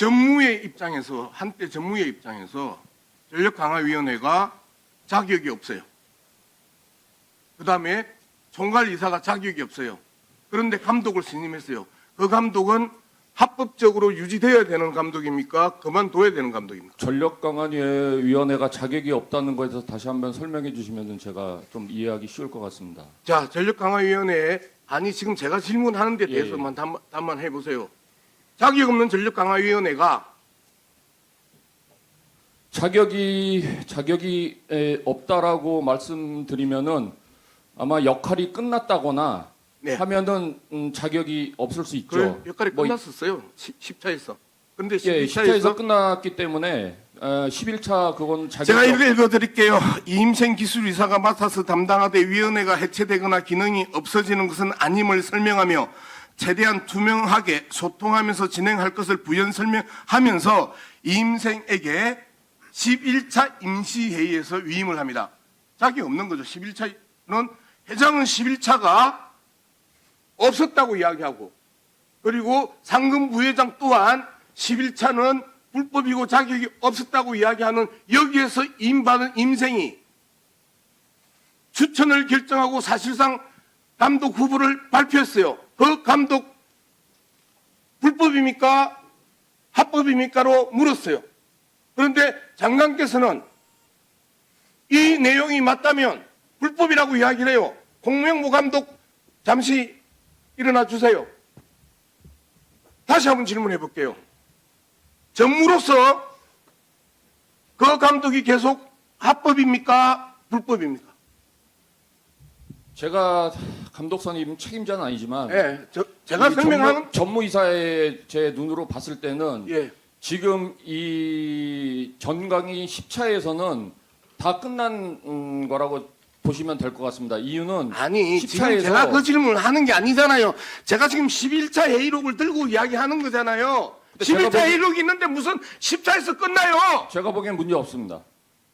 전무의 입장에서 한때 전무의 입장에서 전력 강화 위원회가 자격이 없어요. 그 다음에 총괄 이사가 자격이 없어요. 그런데 감독을 신임했어요. 그 감독은 합법적으로 유지되어야 되는 감독입니까? 그만둬야 되는 감독입니까? 전력 강화 위원회가 자격이 없다는 거에 대해서 다시 한번 설명해 주시면 제가 좀 이해하기 쉬울 것 같습니다. 자, 전력 강화 위원회 아니 지금 제가 질문하는 데 예, 대해서만 답, 답만 해 보세요. 자격 없는 전력 강화 위원회가 자격이 자격이 에, 없다라고 말씀드리면은 아마 역할이 끝났다거나 네. 하면은 음, 자격이 없을 수 있죠. 그 역할이 뭐, 끝났었어요. 10 차에서. 그런데 예, 11차에서 10차에서 끝났기 때문에 어, 11차 그건 자격 제가 이렇게 읽어드릴게요. 이임생 기술이사가 맡아서 담당하되 위원회가 해체되거나 기능이 없어지는 것은 아님을 설명하며 최대한 투명하게 소통하면서 진행할 것을 부연 설명하면서 이임생에게 11차 임시회의에서 위임을 합니다. 자격이 없는 거죠. 11차는 회장은 11차가 없었다고 이야기하고 그리고 상금 부회장 또한 11차는 불법이고 자격이 없었다고 이야기하는 여기에서 임받은 임생이 추천을 결정하고 사실상 감독 후보를 발표했어요. 그 감독 불법입니까? 합법입니까?로 물었어요. 그런데 장관께서는 이 내용이 맞다면 불법이라고 이야기를 해요. 공명보 감독 잠시 일어나 주세요. 다시 한번 질문해 볼게요. 전무로서 그 감독이 계속 합법입니까? 불법입니까? 제가 감독 선임 책임자는 아니지만 예, 저, 제가 이 설명하는 전무, 전무이사의 제 눈으로 봤을 때는 예, 지금 이 전강이 10차에서는 다 끝난 음, 거라고 보시면 될 것 같습니다. 이유는 아니 지금 10차에서 제가 그 질문을 하는 게 아니잖아요. 제가 지금 11차 회의록을 들고 이야기하는 거잖아요. 근데 제가 11차 보기- 회의록이 있는데 무슨 10차에서 끝나요? 제가 보기엔 문제 없습니다.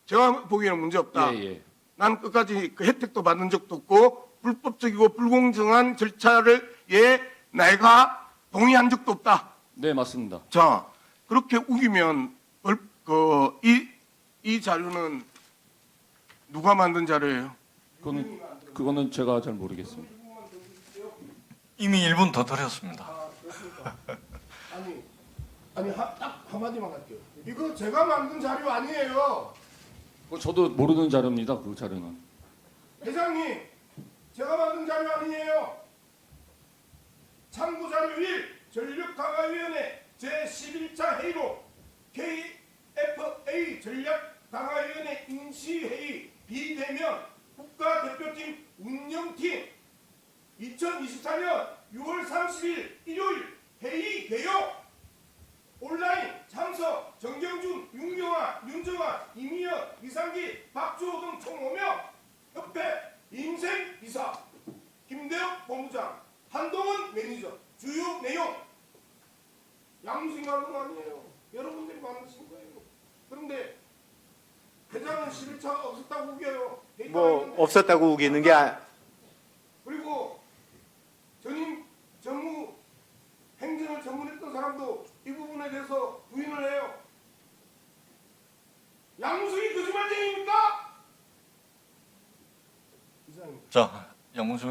제가 보기에는 문제 없다. 예, 예. 난 끝까지 그 혜택도 받은 적도 없고 불법적이고 불공정한 절차를 예 내가 동의한 적도 없다. 네, 맞습니다. 자 그렇게 우기면 그이 이 자료는 누가 만든 자료예요? 그거는 그거는 제가 잘 모르겠습니다. 이미 1분 더 드렸습니다. 아니 아니 하, 딱 한마디만 할게요. 이거 제가 만든 자료 아니에요. 그거 저도 모르는 자료입니다. 그 자료는. 회장님, 제가 만든 자료 아니에요. 참고 자료 1, 전력강화위원회 제11차 회의로 KFA 전력강화위원회 임시회의 비대면 국가대표팀 운영팀 2024년 6월 30일 일요일 회의 개요 온라인 참석 정경준, 윤경아, 윤정아, 이미연, 이상기, 박주호 등총 5명 협회 임생 이사 김대엽 본부장 한동훈 매니저 주요 내용 감독 아니에요 여러분들이 만드신 거예요 그런데 회장은 11차 없었다고 우겨요 뭐. 없었다고 우기는 게 아, 그리고 전임 전무 행정을 전문했던 사람도 이 부분에 대해서 부인을 해요. 양무석이 자, 양문수